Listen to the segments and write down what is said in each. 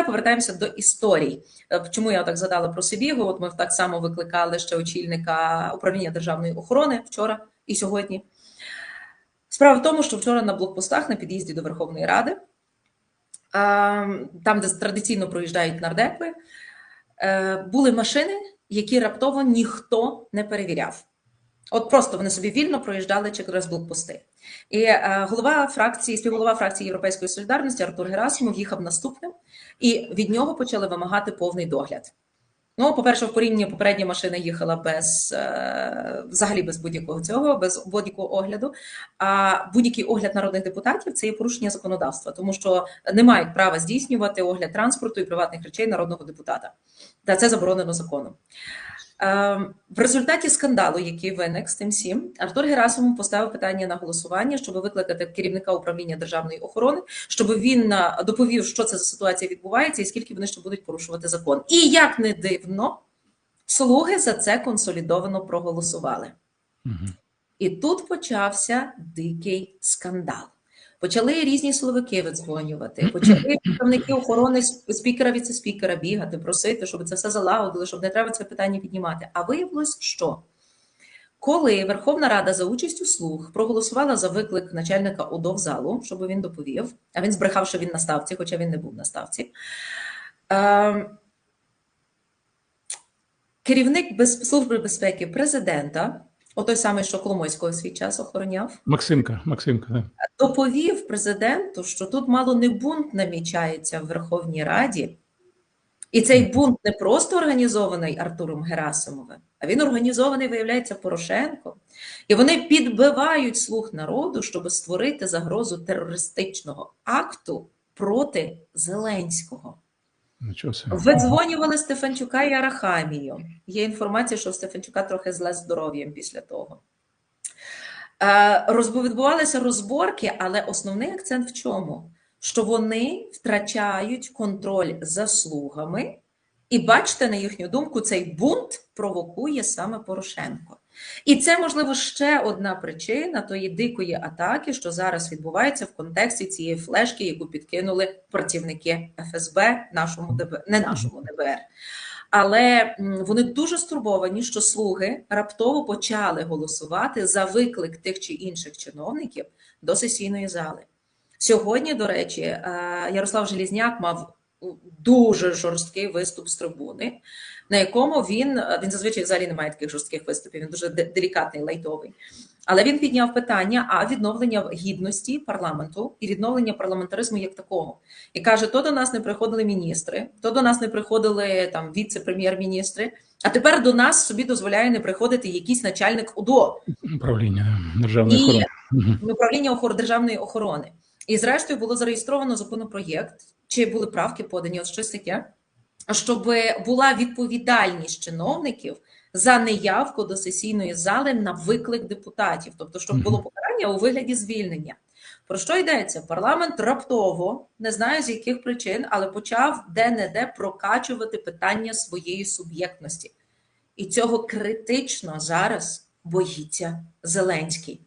тепер повертаємося до історій. Е, Чому я так згадала про Сибігу? От ми так само викликали ще очільника управління державної охорони вчора і сьогодні. Справа в тому, що вчора на блокпостах на під'їзді до Верховної Ради, там, де традиційно проїжджають нардепи, е, були машини, які раптово ніхто не перевіряв. От просто вони собі вільно проїжджали через блокпости. І е, голова фракції, співголова фракції Європейської солідарності Артур Герасимов їхав наступним, і від нього почали вимагати повний догляд. Ну, по-перше, в порівнянні попередня машина їхала без е, взагалі без будь-якого цього, без будь-якого огляду. А будь-який огляд народних депутатів це є порушення законодавства, тому що не мають права здійснювати огляд транспорту і приватних речей народного депутата. Та це заборонено законом. Е, В результаті скандалу, який виник з тим всім, Артур Герасимов поставив питання на голосування, щоб викликати керівника управління державної охорони, щоб він е, доповів, що це за ситуація відбувається, і скільки вони ще будуть порушувати закон. І як не дивно, слуги за це консолідовано проголосували. Мгм. І тут почався дикий скандал. Почали різні силовики видзвонювати, почали представники охорони спікера, віце-спікера бігати, просити, щоб це все залагодили, щоб не треба це питання піднімати. А виявилось, що коли Верховна Рада за участю слуг проголосувала за виклик начальника ОДО в залу, щоб він доповів, а він збрехав, що він на ставці, хоча він не був на ставці. Е, керівник Служби безпеки президента, отой самий, що Коломойського свій час охороняв, Максимка, Максимка, да. доповів президенту, що тут мало не бунт намічається в Верховній Раді, і цей бунт не просто організований Артуром Герасимовим, а він організований, виявляється, Порошенком. І вони підбивають слух народу, щоб створити загрозу терористичного акту проти Зеленського. Видзвонювали Стефанчука і Арахамію. Є інформація, що Стефанчука трохи зле здоров'ям після того. Е, Відбувалися розборки, але основний акцент в чому? Що вони втрачають контроль за слугами, і бачите, на їхню думку, цей бунт провокує саме Порошенко. І це, можливо, ще одна причина тої дикої атаки, що зараз відбувається в контексті цієї флешки, яку підкинули працівники ФСБ, нашому ДБ, не нашому ДБР. Але вони дуже стурбовані, що слуги раптово почали голосувати за виклик тих чи інших чиновників до сесійної зали. Сьогодні, до речі, е, Ярослав Желізняк мав дуже жорсткий виступ з трибуни, на якому він е, він зазвичай взагалі не має таких жорстких виступів, він дуже делікатний, лайтовий. Але він підняв питання а відновлення гідності парламенту і відновлення парламентаризму як такого. І каже: то до нас не приходили міністри, то до нас не приходили там віце-прем'єр-міністри. А тепер до нас собі дозволяє не приходити якийсь начальник УДО, Управління державної І- охорони. Управління охор... державної охорони. І зрештою було зареєстровано законопроєкт, чи були правки подані, от щось таке, щоб була відповідальність чиновників за неявку до сесійної зали на виклик депутатів, тобто, щоб було покарання у вигляді звільнення. Про що йдеться? Парламент раптово, не знаю з яких причин, але почав де-не-де прокачувати питання своєї суб'єктності. І цього критично зараз боїться Зеленський.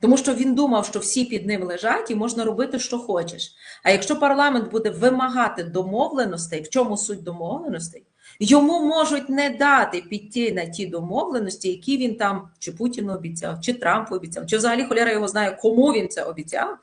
Тому що він думав, що всі під ним лежать і можна робити, що хочеш. А якщо парламент буде вимагати домовленостей, в чому суть домовленостей, йому можуть не дати піти на ті домовленості, які він там чи Путіну обіцяв, чи Трампу обіцяв, чи взагалі холяра його знає, кому він це обіцяв.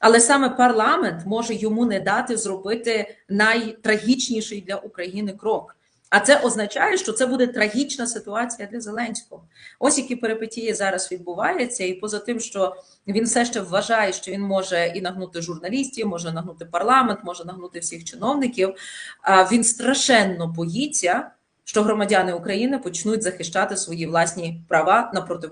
Але саме парламент може йому не дати зробити найтрагічніший для України крок. А це означає, що це буде трагічна ситуація для Зеленського. Ось які перипетії зараз відбуваються, і поза тим, що він все ще вважає, що він може і нагнути журналістів, може нагнути парламент, може нагнути всіх чиновників. А він страшенно боїться, що громадяни України почнуть захищати свої власні права на противагу.